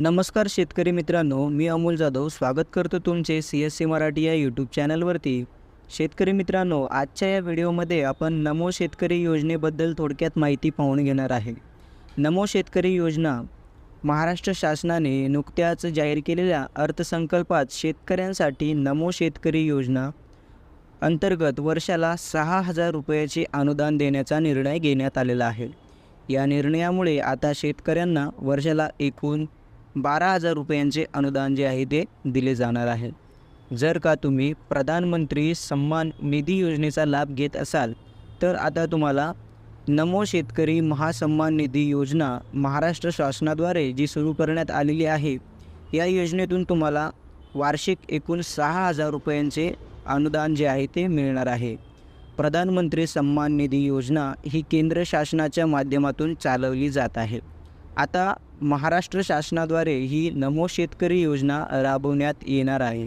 नमस्कार शेतकरी मित्रांनो मी अमोल जाधव स्वागत करतो तुमचे सी एस सी मराठी या यूट्यूब चॅनलवरती. शेतकरी मित्रांनो आजच्या या व्हिडिओमध्ये आपण नमो शेतकरी योजनेबद्दल थोडक्यात माहिती पाहून घेणार आहे. नमो शेतकरी योजना महाराष्ट्र शासनाने नुकत्याच जाहीर केलेल्या अर्थसंकल्पात शेतकऱ्यांसाठी नमो शेतकरी योजना अंतर्गत वर्षाला सहा हजार रुपयाचे अनुदान देण्याचा निर्णय घेण्यात आलेला आहे. या निर्णयामुळे आता शेतकऱ्यांना वर्षाला एकूण बारा हजार रुपयांचे अनुदान जे आहे ते दिले जाणार आहे. जर का तुम्ही प्रधानमंत्री सन्मान निधी योजनेचा लाभ घेत असाल तर आता तुम्हाला नमो शेतकरी महासन्मान निधी योजना महाराष्ट्र शासनाद्वारे जी सुरू करण्यात आलेली आहे या योजनेतून तुम्हाला वार्षिक एकूण सहा हजार रुपयांचे अनुदान जे आहे ते मिळणार आहे. प्रधानमंत्री सन्मान निधी योजना ही केंद्र शासनाच्या माध्यमातून चालवली जात आहे. आता महाराष्ट्र शासनाद्वारे ही नमो शेतकरी योजना राबवण्यात येणार आहे.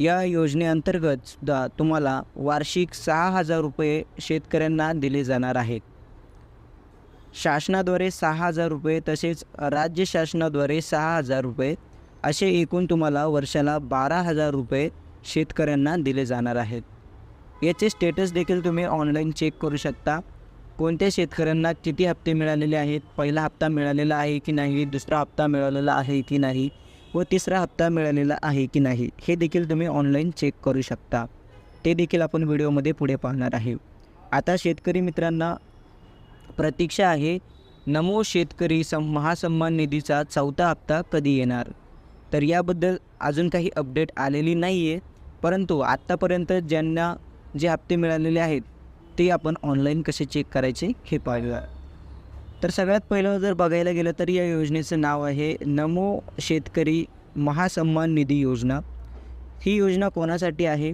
या योजनेअंतर्गत सुद्धा तुम्हाला वार्षिक सहा हजार रुपये शेतकऱ्यांना दिले जाणार आहेत. शासनाद्वारे सहा हजार रुपये तसेच राज्य शासनाद्वारे सहा हजार रुपये असे एकूण तुम्हाला वर्षाला बारा हजार रुपये शेतकऱ्यांना दिले जाणार आहेत. याचे स्टेटस देखील तुम्ही ऑनलाईन चेक करू शकता. कोणत्या शेतकऱ्यांना किती हप्ते मिळालेले आहेत? पहिला हप्ता मिळालेला आहे की नाही? दुसरा हप्ता मिळालेला आहे की नाही? व तिसरा हप्ता मिळालेला आहे की नाही? हे देखील तुम्ही ऑनलाईन चेक करू शकता. ते देखील आपण व्हिडिओमध्ये पुढे पाहणार आहे. आता शेतकरी मित्रांना प्रतीक्षा आहे नमो शेतकरी सम महासन्मान निधीचा चौथा हप्ता कधी येणार? तर याबद्दल अजून काही अपडेट आलेली नाही आहे परंतु आत्तापर्यंत ज्यांना जे हप्ते मिळालेले आहेत ते आपण ऑनलाईन कसे चेक करायचे हे पाहूया. तर सगळ्यात पहिलं जर बघायला गेलं तर या योजनेचं नाव आहे नमो शेतकरी महासन्मान निधी योजना. ही योजना कोणासाठी आहे?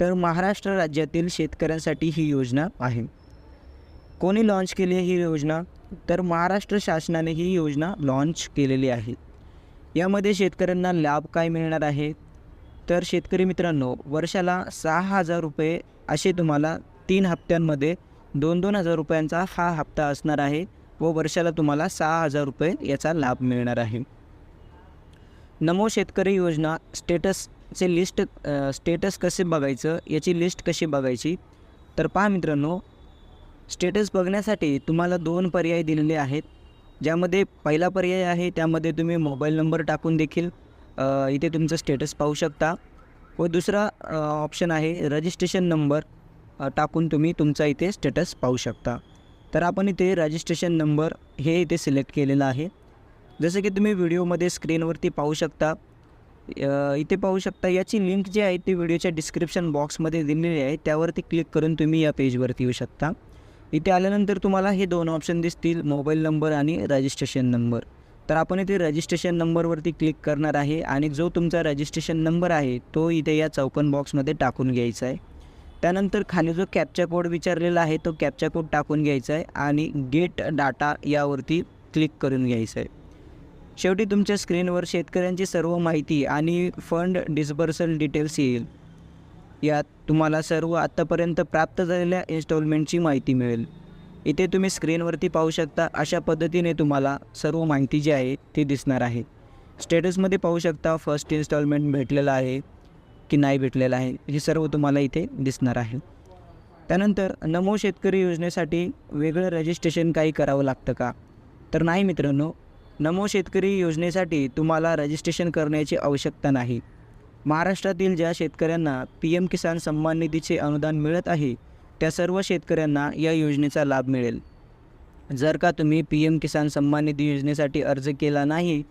तर महाराष्ट्र राज्यातील शेतकऱ्यांसाठी ही योजना आहे. कोणी लॉन्च केली आहे ही योजना? तर महाराष्ट्र शासनाने ही योजना लॉन्च केलेली आहे. यामध्ये शेतकऱ्यांना लाभ काय मिळणार आहे? तर शेतकरी मित्रांनो वर्षाला सहा हजार रुपये असे तुम्हाला तीन हप्त्यांमध्ये दोन दोन हजार रुपयांचा हा हप्ता असणार आहे व वर्षाला तुम्हाला सहा हजार रुपये याचा लाभ मिळणार आहे. नमो शेतकरी योजना स्टेटसचे लिस्ट स्टेटस कसे बघायचं याची लिस्ट कशी बघायची? तर पहा मित्रांनो स्टेटस बघण्यासाठी तुम्हाला दोन पर्याय दिलेले आहेत. ज्यामध्ये पहिला पर्याय आहे त्यामध्ये तुम्ही मोबाईल नंबर टाकून देखील इथे तुमचं स्टेटस पाहू शकता. व दुसरा ऑप्शन आहे रजिस्ट्रेशन नंबर. टाकून तुम्ही तुमचा इथे स्टेटस पाहू शकता. तर आपण इथे रजिस्ट्रेशन नंबर हे इथे सिलेक्ट केलेलं आहे. जसं की तुम्ही व्हिडिओमध्ये स्क्रीनवरती पाहू शकता. इथे पाहू शकता याची लिंक जी आहे ती व्हिडिओच्या डिस्क्रिप्शन बॉक्समध्ये दिलेली आहे. त्यावरती क्लिक करून तुम्ही या पेजवरती येऊ शकता. इथे आल्यानंतर तुम्हाला हे दोन ऑप्शन दिसतील मोबाईल नंबर आणि रजिस्ट्रेशन नंबर तर आपण इथे रजिस्ट्रेशन नंबरवरती क्लिक करणार आहे आणि जो तुमचा रजिस्ट्रेशन नंबर आहे तो इथे या चौकन बॉक्समध्ये टाकून घ्यायचा आहे. त्यानंतर खाली जो कॅपचा कोड विचारलेला आहे तो कॅपचा कोड टाकून घ्यायचा आहे आणि गेट डाटा यावरती क्लिक करून घ्यायचं आहे. शेवटी तुमच्या स्क्रीनवर शेतकऱ्यांची सर्व माहिती आणि फंड डिस्बर्सल डिटेल्स येईल. यात तुम्हाला सर्व आत्तापर्यंत प्राप्त झालेल्या इन्स्टॉलमेंटची माहिती मिळेल. इथे तुम्ही स्क्रीनवरती पाहू शकता अशा पद्धतीने तुम्हाला सर्व माहिती जी आहे ती दिसणार आहे. स्टेटसमध्ये पाहू शकता फर्स्ट इन्स्टॉलमेंट भेटलेलं आहे. की नाही भेटलेलं आहे. हे सर्व तुम्हाला इथे दिसणार आहे. त्यानंतर नमो शेतकरी योजनेसाठी वेगळं रजिस्ट्रेशन काही करावं लागतं का? तर नाही मित्रांनो नमो शेतकरी योजनेसाठी तुम्हाला रजिस्ट्रेशन करण्याची आवश्यकता नाही. महाराष्ट्रातील ज्या शेतकऱ्यांना पी एम किसान सन्मान निधीचे अनुदान मिळत आहे त्या सर्व शेतकऱ्यांना या योजनेचा लाभ मिळेल. जर का तुम्ही पी एम किसान सन्मान निधी योजनेसाठी अर्ज केला नाही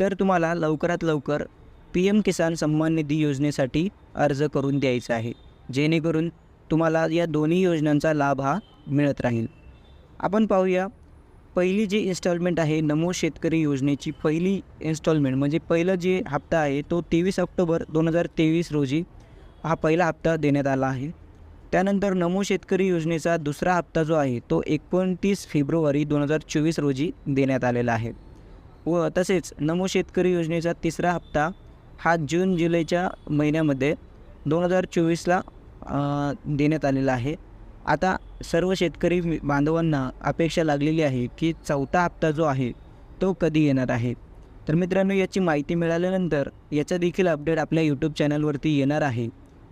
तर तुम्हाला लवकरात लवकर पी एम किसान सन्मान निधी योजनेसाठी अर्ज करून द्यायचा आहे. जेणेकरून तुम्हाला या दोन्ही योजनांचा लाभ हा मिळत राहील. आपण पाहूया पहिली जी इन्स्टॉलमेंट आहे नमो शेतकरी योजनेची पहिली इन्स्टॉलमेंट म्हणजे पहिलं जे हप्ता आहे तो तेवीस ऑक्टोबर दोन हजार तेवीस रोजी हा पहिला हप्ता देण्यात आला आहे. त्यानंतर नमो शेतकरी योजनेचा दुसरा हप्ता जो आहे तो एकोणतीस फेब्रुवारी दोन हजार चोवीस रोजी देण्यात आलेला आहे. व तसेच नमो शेतकरी योजनेचा तिसरा हप्ता हा जून जुलैच्या महिन्यामध्ये दोन हजार चोवीसला देण्यात आलेला आहे. आता सर्व शेतकरी बांधवांना अपेक्षा लागलेली आहे की चौथा हप्ता जो आहे तो कधी येणार आहे? तर मित्रांनो याची माहिती मिळाल्यानंतर याचा देखील अपडेट आपल्या यूट्यूब चॅनलवरती येणार आहे.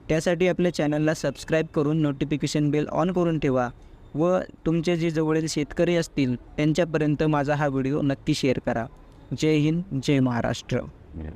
त्यासाठी आपल्या चॅनलला सबस्क्राईब करून नोटिफिकेशन बेल ऑन करून ठेवा व तुमचे जे जवळील शेतकरी असतील त्यांच्यापर्यंत माझा हा व्हिडिओ नक्की शेअर करा. जय हिंद जय महाराष्ट्र.